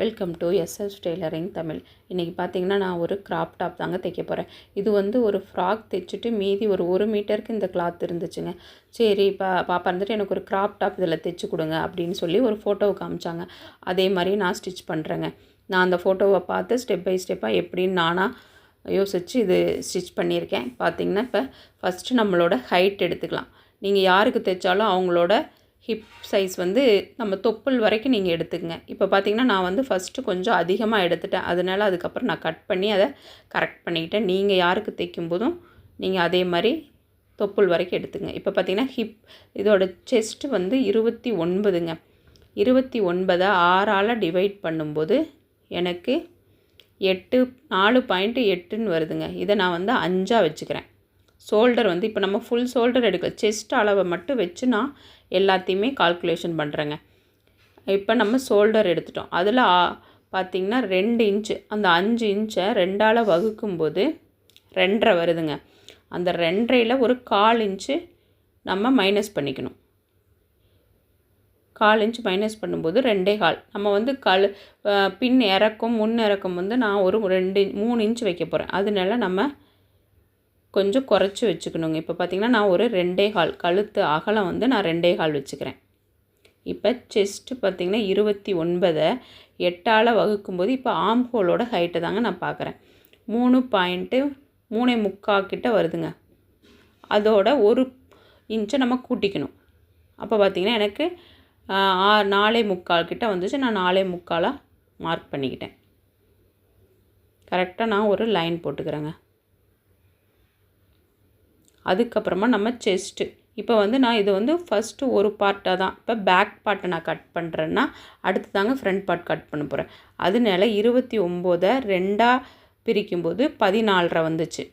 Welcome to SS tailoring Tamil இன்றைக்கி பார்த்தீங்கன்னா நான் ஒரு கிராப் டாப் தாங்க தைக்க போகிறேன் இது வந்து ஒரு ஃப்ராக் தைச்சிட்டு மீதி ஒரு ஒரு மீட்டருக்கு இந்த கிளாத் இருந்துச்சுங்க. சரி பா பாப்பா இருந்துட்டு எனக்கு ஒரு கிராப் டாப் இதில் தைச்சி கொடுங்க அப்படின்னு சொல்லி ஒரு ஃபோட்டோவை காமிச்சாங்க. அதே மாதிரி நான் ஸ்டிச் பண்ணுறேங்க நான் அந்த ஃபோட்டோவை பார்த்து ஸ்டெப் பை ஸ்டெப்பாக எப்படின்னு நானாக யோசித்து இது ஸ்டிச் பண்ணியிருக்கேன். பார்த்தீங்கன்னா இப்போ ஃபஸ்ட்டு நம்மளோட ஹைட் எடுத்துக்கலாம். நீங்கள் யாருக்கு தைச்சாலும் அவங்களோட ஹிப் சைஸ் வந்து நம்ம தொப்புள் வரைக்கும் நீங்கள் எடுத்துக்கங்க. இப்போ பார்த்தீங்கன்னா நான் வந்து ஃபஸ்ட்டு கொஞ்சம் அதிகமாக எடுத்துட்டேன். அதனால அதுக்கப்புறம் நான் கட் பண்ணி அதை கரெக்ட் பண்ணிக்கிட்டேன். நீங்கள் யாருக்கு தைக்கும் போதும் நீங்கள் அதே மாதிரி தொப்புள் வரைக்கும் எடுத்துங்க இப்போ பார்த்தீங்கன்னா ஹிப் இதோட செஸ்ட்டு வந்து இருபத்தி ஒன்பதுங்க. இருபத்தி ஒன்பதை ஆறால் டிவைட் பண்ணும்போது எனக்கு எட்டு நாலு பாயிண்ட்டு எட்டுன்னு வருதுங்க. இதை நான் வந்து அஞ்சாக வச்சுக்கிறேன். ஷோல்டர் வந்து இப்போ நம்ம ஃபுல் ஷோல்டர் எடுக்கல செஸ்ட் அளவை மட்டும் வச்சு நான் எல்லாத்தையுமே கால்குலேஷன் பண்ணுறேங்க இப்போ நம்ம ஷோல்டர் எடுத்துட்டோம். அதில் பார்த்திங்கன்னா ரெண்டு இன்ச்சு அந்த அஞ்சு இன்ச்சை ரெண்டால் வகுக்கும்போது ரெண்டரை வருதுங்க. அந்த ரெண்டரையில் ஒரு கால் இன்ச்சு நம்ம மைனஸ் பண்ணிக்கணும். கால் இன்ச் மைனஸ் பண்ணும்போது ரெண்டே கால். நம்ம வந்து கல் பின் இறக்கம் முன் இறக்கம் வந்து நான் ஒரு ரெண்டு மூணு இன்ச் வைக்க போகிறேன் அதனால நம்ம கொஞ்சம் குறைச்சி வச்சுக்கணுங்க. இப்போ பார்த்திங்கன்னா நான் ஒரு ரெண்டே கால் கழுத்து அகலம் வந்து நான் ரெண்டே கால் வச்சுக்கிறேன். இப்போ செஸ்ட்டு பார்த்திங்கன்னா இருபத்தி ஒன்பதை எட்டால் வகுக்கும்போது இப்போ ஆம் ஹோலோட ஹைட்டை தாங்க நான் பார்க்குறேன் மூணு பாயிண்ட்டு மூணே முக்கால் கிட்ட வருதுங்க. அதோட ஒரு இன்ச்சை நம்ம கூட்டிக்கணும். அப்போ பார்த்திங்கன்னா எனக்கு நாலே முக்கால் கிட்ட வந்துச்சு. நான் நாலே முக்காலாக மார்க் பண்ணிக்கிட்டேன். கரெக்டாக நான் ஒரு லைன் போட்டுக்கிறேங்க. அதுக்கப்புறமா நம்ம செஸ்ட்டு இப்போ வந்து நான் இது வந்து ஃபஸ்ட்டு ஒரு பார்ட்டாக தான் இப்போ பேக் பார்ட்டை நான் கட் பண்ணுறேன்னா அடுத்து தாங்க ஃப்ரண்ட் பார்ட் கட் பண்ண போகிறேன் அதனால இருபத்தி ஒம்போதை ரெண்டாக பிரிக்கும்போது பதினாலரை வந்துச்சு.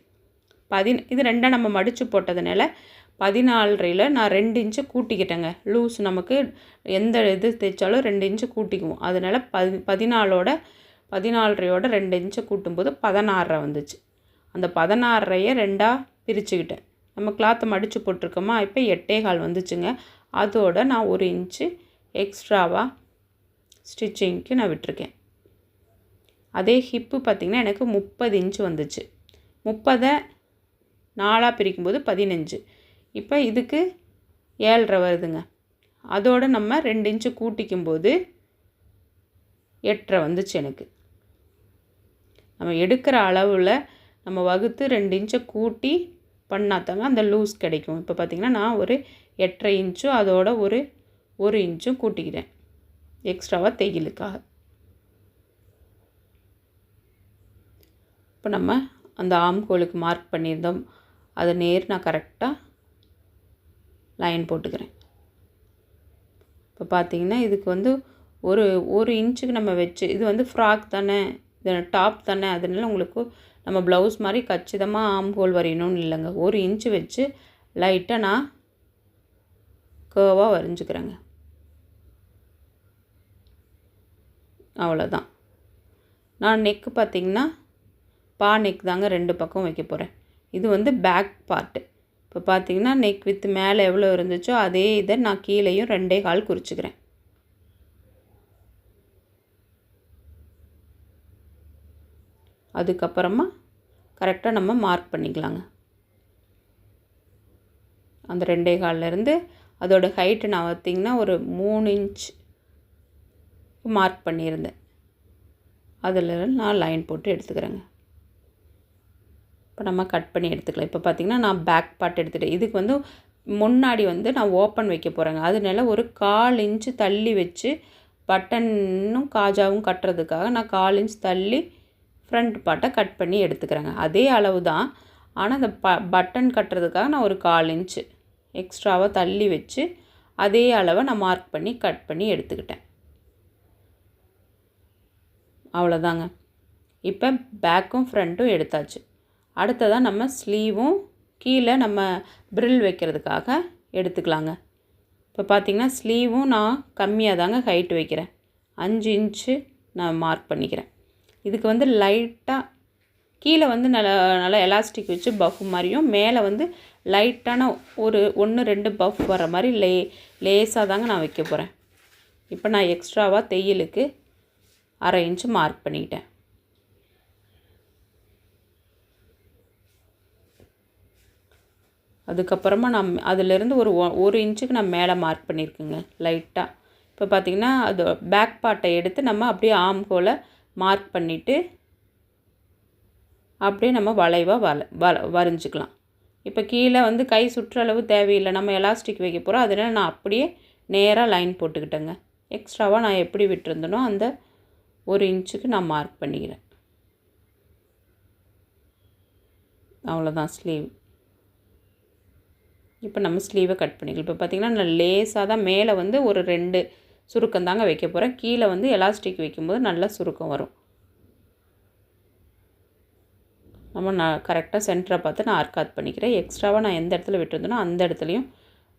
பதின இது ரெண்டாக நம்ம மடித்து போட்டதுனால பதினாலரையில் நான் ரெண்டு இன்ச்சு கூட்டிக்கிட்டேங்க. லூஸ் நமக்கு எந்த இது தைச்சாலும் ரெண்டு இன்ச்சு கூட்டிக்குவோம். அதனால் பதி பதினாலோட பதினாலரையோட ரெண்டு இன்ச்சை கூட்டும்போது பதினாறரை வந்துச்சு. அந்த பதினாறரையை ரெண்டாக பிரிச்சுக்கிட்டேன். நம்ம கிளாத்தை மடித்து போட்டிருக்கோமா? இப்போ எட்டே கால் வந்துச்சுங்க. அதோட நான் ஒரு இன்ச்சு எக்ஸ்ட்ராவாக ஸ்டிச்சிங்க்கு நான் விட்டுருக்கேன். அதே ஹிப்பு பார்த்திங்கன்னா எனக்கு முப்பது இன்ச்சு வந்துச்சு. முப்பதை நாலாக பிரிக்கும்போது பதினஞ்சு. இப்போ இதுக்கு ஏழரை வருதுங்க. அதோடு நம்ம ரெண்டு இன்ச்சு கூட்டிக்கும்போது எட்டரை வந்துச்சு எனக்கு. நம்ம எடுக்கிற அளவில் நம்ம வகுத்து ரெண்டு இன்ச்சை கூட்டி பண்ணாதாங்க அந்த லூஸ் கிடைக்கும். இப்போ பார்த்திங்கன்னா நான் ஒரு எட்டரை இன்ச்சும் அதோட ஒரு ஒரு இன்ச்சும் கூட்டிக்கிறேன் எக்ஸ்ட்ராவாக தையலுக்காக. இப்போ நம்ம அந்த ஆம்கோலுக்கு மார்க் பண்ணியிருந்தோம். அதை நேர் நான் கரெக்டாக லைன் போட்டுக்கிறேன். இப்போ பார்த்தீங்கன்னா இதுக்கு வந்து ஒரு ஒரு இன்ச்சுக்கு நம்ம வச்சு இது வந்து ஃப்ராக் தானே இது டாப் தானே அதனால உங்களுக்கு நம்ம ப்ளவுஸ் மாதிரி கச்சிதமாக ஆம் ஹோல் வரையணும்னு இல்லைங்க. ஒரு இன்ச்சு வச்சு லைட்டாக நான் கேர்வாக வரைஞ்சிக்கிறேங்க. அவ்வளோதான் நான் நெக்கு பார்த்திங்கன்னா பா நெக் தாங்க ரெண்டு பக்கம் வைக்க போகிறேன் இது வந்து பேக் பார்ட்டு இப்போ பார்த்திங்கன்னா நெக் வித் மேலே எவ்வளோ இருந்துச்சோ அதே இதை நான் கீழேயும் ரெண்டே கால் குறிச்சிக்கிறேன். அதுக்கப்புறமா கரெக்டாக நம்ம மார்க் பண்ணிக்கலாங்க. அந்த ரெண்டே கால்லேருந்து அதோட ஹைட்டு நான் பார்த்திங்கன்னா ஒரு மூணு இன்ச் மார்க் பண்ணியிருந்தேன். அதில் நான் லைன் போட்டு எடுத்துக்கிறேங்க. இப்போ நம்ம கட் பண்ணி எடுத்துக்கலாம். இப்போ பார்த்திங்கன்னா நான் பேக் பார்ட் எடுத்துகிட்டேன் இதுக்கு வந்து முன்னாடி வந்து நான் ஓப்பன் வைக்க போகிறேங்க அதனால ஒரு கால் இன்ச்சு தள்ளி வச்சு பட்டனும் காஜாவும் கட்டுறதுக்காக நான் கால் இன்ச் தள்ளி ஃப்ரண்ட் பார்ட்டை கட் பண்ணி எடுத்துக்கிறேங்க. அதே அளவு தான் ஆனால் அந்த ப பட்டன் கட்டுறதுக்காக நான் ஒரு கால் இன்ச்சு எக்ஸ்ட்ராவாக தள்ளி வச்சு அதே அளவை நான் மார்க் பண்ணி கட் பண்ணி எடுத்துக்கிட்டேன். அவ்வளோதாங்க இப்போ பேக்கும் ஃப்ரண்ட்டும் எடுத்தாச்சு. அடுத்ததாக நம்ம ஸ்லீவும் கீழே நம்ம ப்ரில் வைக்கிறதுக்காக எடுத்துக்கலாங்க. இப்போ பார்த்திங்கன்னா ஸ்லீவும் நான் கம்மியாக தாங்க ஹைட் வைக்கிறேன். அஞ்சு இன்ச்சு நான் மார்க் பண்ணிக்கிறேன். இதுக்கு வந்து லைட்டாக கீழே வந்து நல்லா நல்லா எலாஸ்டிக் வச்சு பஃப் மாதிரியும் மேலே வந்து லைட்டான ஒரு ஒன்று ரெண்டு பஃப் வர மாதிரி லே லேஸாக தாங்க நான் வைக்க போகிறேன் இப்போ நான் எக்ஸ்ட்ராவாக தையலுக்கு அரை இன்ச்சு மார்க் பண்ணிக்கிட்டேன் அதுக்கப்புறமா நான் அதிலேருந்து ஒரு ஒ- ஒரு இன்ச்சுக்கு நான் மேலே மார்க் பண்ணியிருக்கேங்க லைட்டாக இப்போ பார்த்தீங்கன்னா அது பேக் பார்ட்டை எடுத்து நம்ம அப்படியே ஆம் கோலை மார்க் பண்ணிவிட்டு அப்படியே நம்ம வளைவாக வள வ வரைஞ்சிக்கலாம். இப்போ கீழே வந்து கை சுற்றளவு தேவையில்லை. நம்ம எலாஸ்டிக் வைக்க போகிறோம் அதனால் நான் அப்படியே நேராக லைன் போட்டுக்கிட்டேங்க. எக்ஸ்ட்ராவாக நான் எப்படி விட்டுருந்தனோ அந்த ஒரு இன்ச்சுக்கு நான் மார்க் பண்ணிக்கிறேன். அவ்வளோதான் ஸ்லீவ் இப்போ நம்ம ஸ்லீவை கட் பண்ணிக்கலாம். இப்போ பார்த்திங்கன்னா நான் லேஸாக தான் மேலே வந்து ஒரு ரெண்டு சுருக்கம் தாங்க வைக்க போகிறேன் கீழே வந்து எலாஸ்டிக் வைக்கும்போது நல்லா சுருக்கம் வரும். நம்ம நான் கரெக்டாக சென்டரை பார்த்து நான் ஆர்காத் பண்ணிக்கிறேன். எக்ஸ்ட்ராவாக நான் எந்த இடத்துல விட்டுருந்தேனோ அந்த இடத்துலையும்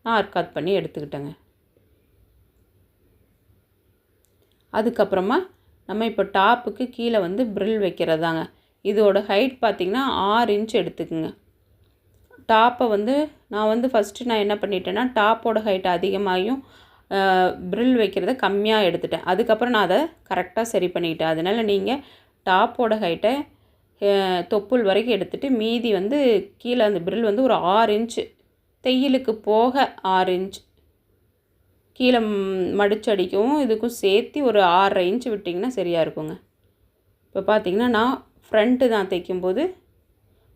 நான் ஆர்காத் பண்ணி எடுத்துக்கிட்டேங்க. அதுக்கப்புறமா நம்ம இப்போ டாப்புக்கு கீழே வந்து ப்ரில் வைக்கிறதாங்க. இதோட ஹைட் பார்த்திங்கன்னா ஆறு இன்ச் எடுத்துக்குங்க. டாப்பை வந்து நான் வந்து ஃபஸ்ட்டு நான் என்ன பண்ணிட்டேன்னா டாப்போட ஹைட் அதிகமாகியும் ப்ரில் வைக்கிறத கம்மியாக எடுத்துட்டேன். அதுக்கப்புறம் நான் அதை கரெக்டாக சரி பண்ணிக்கிட்டேன் அதனால் நீங்கள் டாப்போட ஹைட்டை தொப்புள் வரைக்கும் எடுத்துகிட்டு மீதி வந்து கீழே அந்த ப்ரில் வந்து ஒரு ஆறு இன்ச்சு தையலுக்கு போக ஆறு இன்ச் கீழே மடிச்சு அடிக்கவும் இதுக்கும் சேர்த்து ஒரு ஆறரை இன்ச்சு விட்டிங்கன்னா சரியாக இருக்குங்க. இப்போ பார்த்தீங்கன்னா நான் ஃப்ரண்ட்டு தான் தைக்கும்போது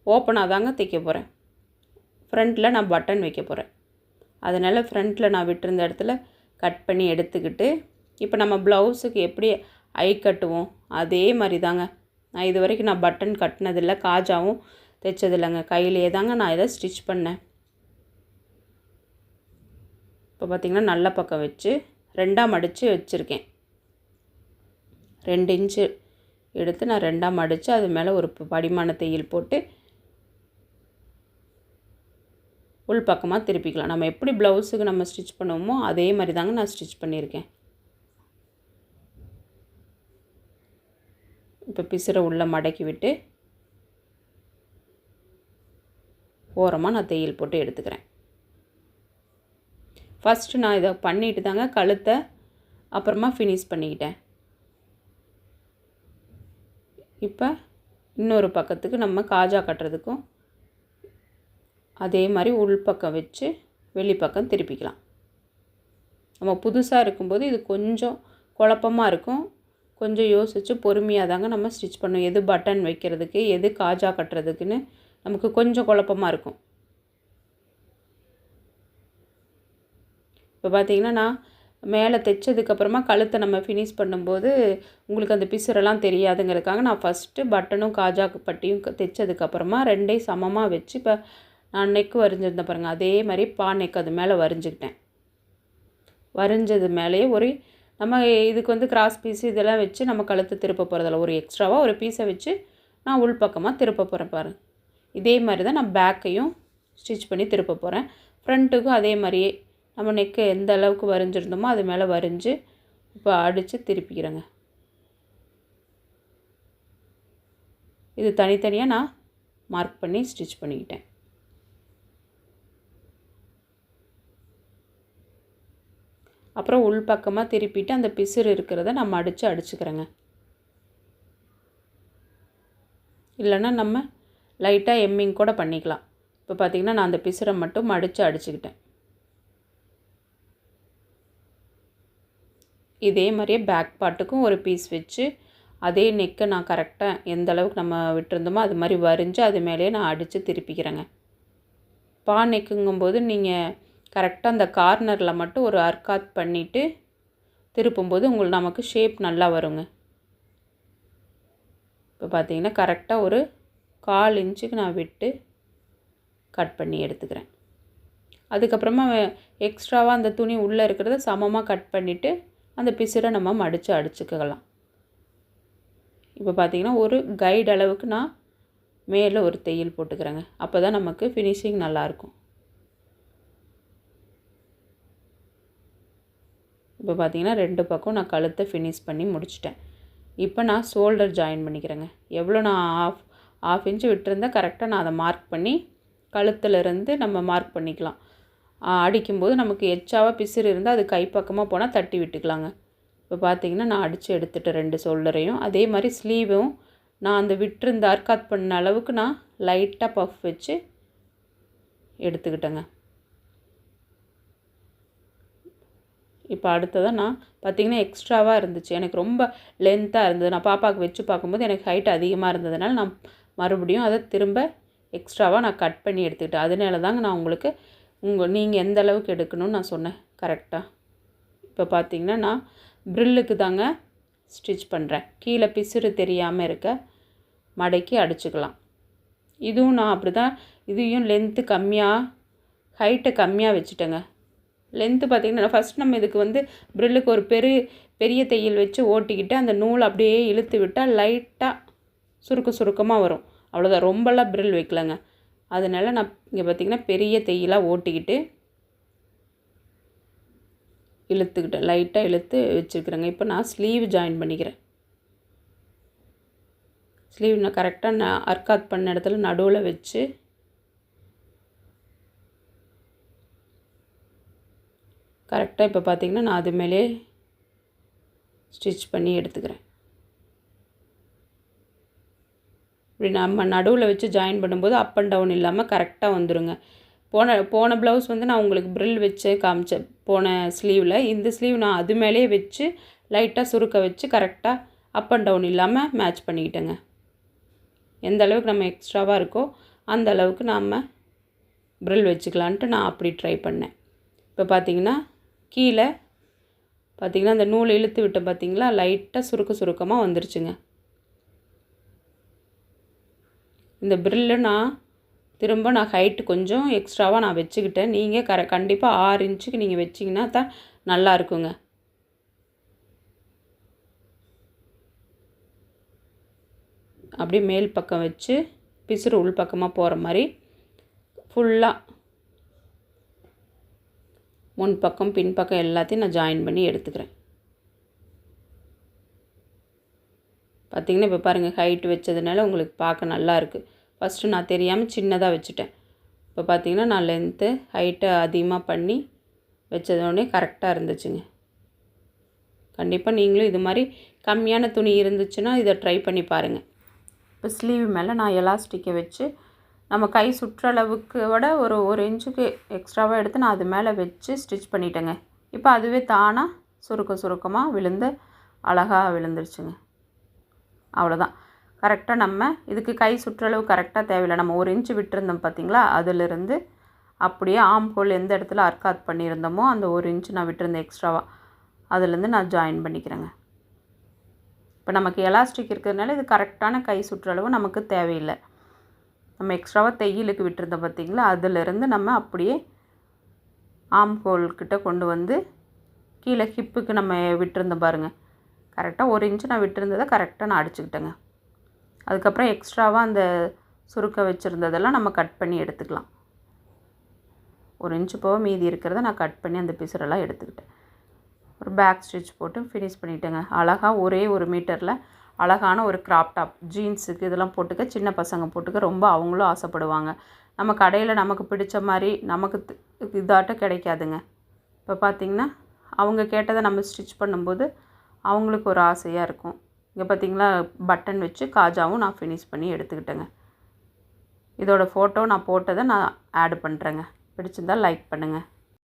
ஓப்பனாக தாங்க தைக்க போகிறேன் ஃப்ரண்ட்டில் நான் பட்டன் வைக்க போகிறேன் அதனால் ஃப்ரண்ட்டில் நான் விட்டிருந்த இடத்துல கட் பண்ணி எடுத்துக்கிட்டு இப்போ நம்ம ப்ளவுஸுக்கு எப்படி ஐ கட்டுவோம்? அதே மாதிரி தாங்க நான் இது வரைக்கும் நான் பட்டன் கட்டினதில்லை காஜாவும் தைச்சதில்லைங்க. கையிலேயே தாங்க நான் இதை ஸ்டிச் பண்ணேன். இப்போ பார்த்திங்கன்னா நல்ல பக்கம் வச்சு ரெண்டாக மடித்து வச்சுருக்கேன். ரெண்டு இன்ச்சு எடுத்து நான் ரெண்டாக மடித்து அது மேலே ஒரு படிமான தையல் போட்டு உள் பக்கமாக திருப்பிக்கலாம். நம்ம எப்படி ப்ளவுஸுக்கு நம்ம ஸ்டிச் பண்ணுவோமோ அதே மாதிரி தாங்க நான் ஸ்டிச் பண்ணியிருக்கேன். இப்போ பிசுரை உள்ளே மடக்கி விட்டு ஓரமாக நான் தையல் போட்டு எடுத்துக்கிறேன். ஃபஸ்ட்டு நான் இதை பண்ணிட்டு தாங்க கழுத்தை அப்புறமா ஃபினிஷ் பண்ணிக்கிட்டேன். இப்போ இன்னொரு பக்கத்துக்கு நம்ம காஜா கட்டுறதுக்கும் அதே மாதிரி உள்பக்கம் வச்சு வெளிப்பக்கம் திருப்பிக்கலாம். நம்ம புதுசாக இருக்கும்போது இது கொஞ்சம் குழப்பமாக இருக்கும். கொஞ்சம் யோசித்து பொறுமையாக தாங்க நம்ம ஸ்டிச் பண்ணுவோம் எது பட்டன் வைக்கிறதுக்கு எது காஜா கட்டுறதுக்குன்னு நமக்கு கொஞ்சம் குழப்பமாக இருக்கும். இப்போ பார்த்தீங்கன்னா நான் மேலே தைச்சதுக்கப்புறமா கழுத்தை நம்ம ஃபினிஷ் பண்ணும்போது உங்களுக்கு அந்த பிசுரெல்லாம் தெரியாதுங்கிறதுக்காக நான் ஃபஸ்ட்டு பட்டனும் காஜா பட்டியும் தைச்சதுக்கப்புறமா ரெண்டையும் சமமாக வச்சு இப்போ நான் நெக் வரைஞ்சிருந்தேன் பாருங்கள் அதே மாதிரி பா நெக் அது மேலே வரைஞ்சிக்கிட்டேன். வரைஞ்சது மேலேயே ஒரு நம்ம இதுக்கு வந்து கிராஸ் பீஸ் இதெல்லாம் வச்சு நம்ம கழுத்து திருப்ப போகிறதில்ல ஒரு எக்ஸ்ட்ராவாக ஒரு பீஸை வச்சு நான் உள்பக்கமாக திருப்ப போகிறேன் பாரு. இதே மாதிரி தான் நான் பேக்கையும் ஸ்டிச் பண்ணி திருப்ப போகிறேன் ஃப்ரண்ட்டுக்கும் அதே மாதிரியே நம்ம நெக்கு எந்த அளவுக்கு வரைஞ்சிருந்தோமோ அது மேலே வரைஞ்சி இப்போ அடித்து திருப்பிக்கிறேங்க. இது தனித்தனியாக நான் மார்க் பண்ணி ஸ்டிச் பண்ணிக்கிட்டேன். அப்புறம் உள் பக்கமாக திருப்பிட்டு அந்த பிசுறு இருக்கிறத நம்ம அடித்து அடிச்சுக்கிறேங்க. இல்லைன்னா நம்ம லைட்டாக எம்மிங் கூட பண்ணிக்கலாம். இப்போ பார்த்திங்கன்னா நான் அந்த பிசுரை மட்டும் அடித்து அடிச்சுக்கிட்டேன். இதே மாதிரியே பேக் பாட்டுக்கும் ஒரு பீஸ் வச்சு அதே நெக்கை நான் கரெக்டாக எந்த அளவுக்கு நம்ம விட்டுருந்தோமோ அது மாதிரி வரைஞ்சி அது மேலேயே நான் அடித்து திருப்பிக்கிறேங்க. பா நெக்குங்கும்போது நீங்கள் கரெக்டாக அந்த கார்னரில் மட்டும் ஒரு அர்க்காத் பண்ணிவிட்டு திருப்பும்போது உங்களுக்கு நமக்கு ஷேப் நல்லா வருங்க. இப்போ பார்த்தீங்கன்னா கரெக்டாக ஒரு கால் இன்ச்சுக்கு நான் விட்டு கட் பண்ணி எடுத்துக்கிறேன். அதுக்கப்புறமா எக்ஸ்ட்ராவாக அந்த துணி உள்ளே இருக்கிறத சமமாக கட் பண்ணிவிட்டு அந்த பிசுரை நம்ம மடித்து அடிச்சுக்கலாம். இப்போ பார்த்தீங்கன்னா ஒரு கைடு அளவுக்கு நான் மேலே ஒரு தையல் போட்டுக்கிறேங்க. அப்போ தான் நமக்கு ஃபினிஷிங் நல்லாயிருக்கும். இப்போ பார்த்தீங்கன்னா ரெண்டு பக்கம் நான் கழுத்தை ஃபினிஷ் பண்ணி முடிச்சிட்டேன். இப்போ நான் ஷோல்டர் ஜாயின் பண்ணிக்கிறேங்க. எவ்வளோ நான் ஆஃப் ஆஃப் இன்ச்சு விட்டுருந்தேன் கரெக்டாக நான் அதை மார்க் பண்ணி கழுத்துலேருந்து நம்ம மார்க் பண்ணிக்கலாம். அடிக்கும்போது நமக்கு எச்சாவாக பிசுறு இருந்தால் அது கைப்பக்கமாக போனால் தட்டி விட்டுக்கலாங்க. இப்போ பார்த்தீங்கன்னா நான் அடித்து எடுத்துட்டேன் ரெண்டு ஷோல்டரையும் அதே மாதிரி ஸ்லீவும் நான் அந்த விட்டுருந்த அர்க்காத் பண்ண அளவுக்கு நான் லைட்டாக பஃப் வச்சு எடுத்துக்கிட்டேங்க. இப்போ அடுத்ததாக நான் பார்த்திங்கன்னா எக்ஸ்ட்ராவாக இருந்துச்சு. எனக்கு ரொம்ப லென்த்தாக இருந்தது. நான் பாப்பாவுக்கு வச்சு பார்க்கும்போது எனக்கு ஹைட் அதிகமாக இருந்ததுனால நான் மறுபடியும் அதை திரும்ப எக்ஸ்ட்ராவாக நான் கட் பண்ணி எடுத்துக்கிட்டேன். அதனால தாங்க நான் உங்களுக்கு உங்கள் நீங்கள் எந்த அளவுக்கு எடுக்கணும்னு நான் சொன்னேன். கரெக்டாக இப்போ பார்த்திங்கன்னா நான் ப்ரில்லுக்கு தாங்க ஸ்டிச் பண்ணுறேன் கீழே பிசுறு தெரியாமல் இருக்க மடக்கி அடிச்சுக்கலாம். இதுவும் நான் அப்படி தான் இதையும் லென்த்து கம்மியாக ஹைட்டை கம்மியாக வச்சுட்டேங்க. லென்த்து பார்த்திங்கன்னா ஃபஸ்ட் நம்ம இதுக்கு வந்து ப்ரில்லுக்கு ஒரு பெரு பெரிய தையல் வச்சு ஓட்டிக்கிட்டு அந்த நூல் அப்படியே இழுத்து விட்டால் லைட்டாக சுருக்க சுருக்கமாக வரும். அவ்வளோதான் ரொம்பலாம் ப்ரில் வைக்கலங்க. அதனால் நான் இங்கே பார்த்திங்கன்னா பெரிய தையலாக ஓட்டிக்கிட்டு இழுத்துக்கிட்டேன். லைட்டாக இழுத்து வச்சுருக்குறேங்க. இப்போ நான் ஸ்லீவ் ஜாயின் பண்ணிக்கிறேன். ஸ்லீவ் நான் கரெக்டாக நான் அர்க்காத் பண்ண இடத்துல நடுவில் வச்சு கரெக்டாக இப்போ பார்த்திங்கன்னா நான் அது மேலே ஸ்டிச் பண்ணி எடுத்துக்கிறேன். இப்படி நம்ம நடுவில் வச்சு ஜாயின் பண்ணும்போது அப் அண்ட் டவுன் இல்லாமல் கரெக்டாக வந்துடுங்க போன போன ப்ளவுஸ் வந்து நான் உங்களுக்கு ப்ரில் வச்சு காமிச்சேன் போன ஸ்லீவில் இந்த ஸ்லீவ் நான் அது மேலேயே வச்சு லைட்டாக சுருக்க வச்சு கரெக்டாக அப் அண்ட் டவுன் இல்லாமல் மேட்ச் பண்ணிக்கிட்டேங்க. எந்த அளவுக்கு நம்ம எக்ஸ்ட்ராவாக இருக்கோ அந்த அளவுக்கு நாம் ப்ரில் வச்சுக்கலான்ட்டு நான் அப்படி ட்ரை பண்ணேன். இப்போ பார்த்திங்கன்னா கீழே பார்த்திங்கன்னா அந்த நூல் இழுத்து விட்டு பார்த்திங்களா லைட்டாக சுருக்க சுருக்கமாக வந்துருச்சுங்க. இந்த ப்ரில்லு நான் திரும்ப நான் ஹைட்டு கொஞ்சம் எக்ஸ்ட்ராவாக நான் வச்சுக்கிட்டேன். நீங்கள் கர கண்டிப்பாக ஆறு இன்ச்சுக்கு நீங்கள் வச்சிங்கன்னா தான் நல்லா இருக்குங்க. அப்படியே மேல் பக்கம் வச்சு பிசுறு உள் பக்கமாக போகிற மாதிரி ஃபுல்லாக முன் பக்கம் பின்பக்கம் எல்லாத்தையும் நான் ஜாயின் பண்ணி எடுத்துக்கிறேன். பார்த்திங்கன்னா இப்போ பாருங்கள் ஹைட் வச்சதுனால உங்களுக்கு பார்க்க நல்லா இருக்குது ஃபஸ்ட்டு நான் தெரியாமல் சின்னதாக வச்சுட்டேன். இப்போ பார்த்திங்கன்னா நான் லென்த்து ஹைட்டை அதிகமாக பண்ணி வச்சதோடனே கரெக்டாக இருந்துச்சுங்க. கண்டிப்பாக நீங்களும் இது மாதிரி கம்மியான துணி இருந்துச்சுன்னா இதை ட்ரை பண்ணி பாருங்கள் இப்போ ஸ்லீவ் மேலே நான் எலாஸ்டிக்கை வச்சு நம்ம கை சுற்றளவுக்கு விட ஒரு ஒரு இன்ச்சுக்கு எக்ஸ்ட்ராவாக எடுத்து நான் அது மேலே வச்சு ஸ்டிச் பண்ணிட்டேங்க. இப்போ அதுவே தானாக சுருக்க சுருக்கமாக விழுந்து அழகாக விழுந்துருச்சுங்க. அவ்வளோதான். கரெக்டாக நம்ம இதுக்கு கை சுற்றளவு கரெக்டாக தேவையில்லை. நம்ம ஒரு இன்ச்சு விட்டுருந்தோம் பார்த்திங்களா? அதிலிருந்து அப்படியே ஆம்போல் எந்த இடத்துல அர்க்காத் பண்ணியிருந்தோமோ அந்த ஒரு இன்ச்சு நான் விட்டுருந்தேன் எக்ஸ்ட்ராவாக அதுலேருந்து நான் ஜாயின் பண்ணிக்கிறேங்க. இப்போ நமக்கு எலாஸ்டிக் இருக்கிறதுனால இது கரெக்டான கை சுற்றளவு நமக்கு தேவையில்லை. நம்ம எக்ஸ்ட்ராவாக தையலுக்கு விட்டுருந்தோம் பார்த்திங்களா அதிலிருந்து நம்ம அப்படியே ஆம் ஹோல்கிட்ட கொண்டு வந்து கீழே ஹிப்புக்கு நம்ம விட்டுருந்தோம் பாருங்கள் கரெக்டாக ஒரு இன்ச்சு நான் விட்டுருந்ததை கரெக்டாக நான் அடிச்சுக்கிட்டேங்க. அதுக்கப்புறம் எக்ஸ்ட்ராவாக அந்த சுருக்க வச்சுருந்ததெல்லாம் நம்ம கட் பண்ணி எடுத்துக்கலாம். ஒரு இன்ச்சு போக மீதி இருக்கிறத நான் கட் பண்ணி அந்த பிசுரெல்லாம் எடுத்துக்கிட்டேன். ஒரு பேக் ஸ்டிச் போட்டு ஃபினிஷ் பண்ணிட்டேங்க. அழகாக ஒரே ஒரு மீட்டரில் அழகான ஒரு கிராப் டாப் ஜீன்ஸுக்கு இதெல்லாம் போட்டுக்க சின்ன பசங்க போட்டுக்க ரொம்ப அவங்களும் ஆசைப்படுவாங்க. நம்ம கடையில் நமக்கு பிடிச்ச மாதிரி நமக்கு இதாட்ட கிடைக்காதுங்க. இப்போ பார்த்திங்கன்னா அவங்க கேட்டதை நம்ம ஸ்டிச் பண்ணும்போது அவங்களுக்கு ஒரு ஆசையாக இருக்கும். இங்கே பார்த்திங்களா பட்டன் வச்சு காஜாவும் நான் ஃபினிஷ் பண்ணி எடுத்துக்கிட்டேங்க. இதோட ஃபோட்டோ நான் போட்டதை நான் ஆட் பண்ணுறேங்க பிடிச்சிருந்தால் லைக் பண்ணுங்கள்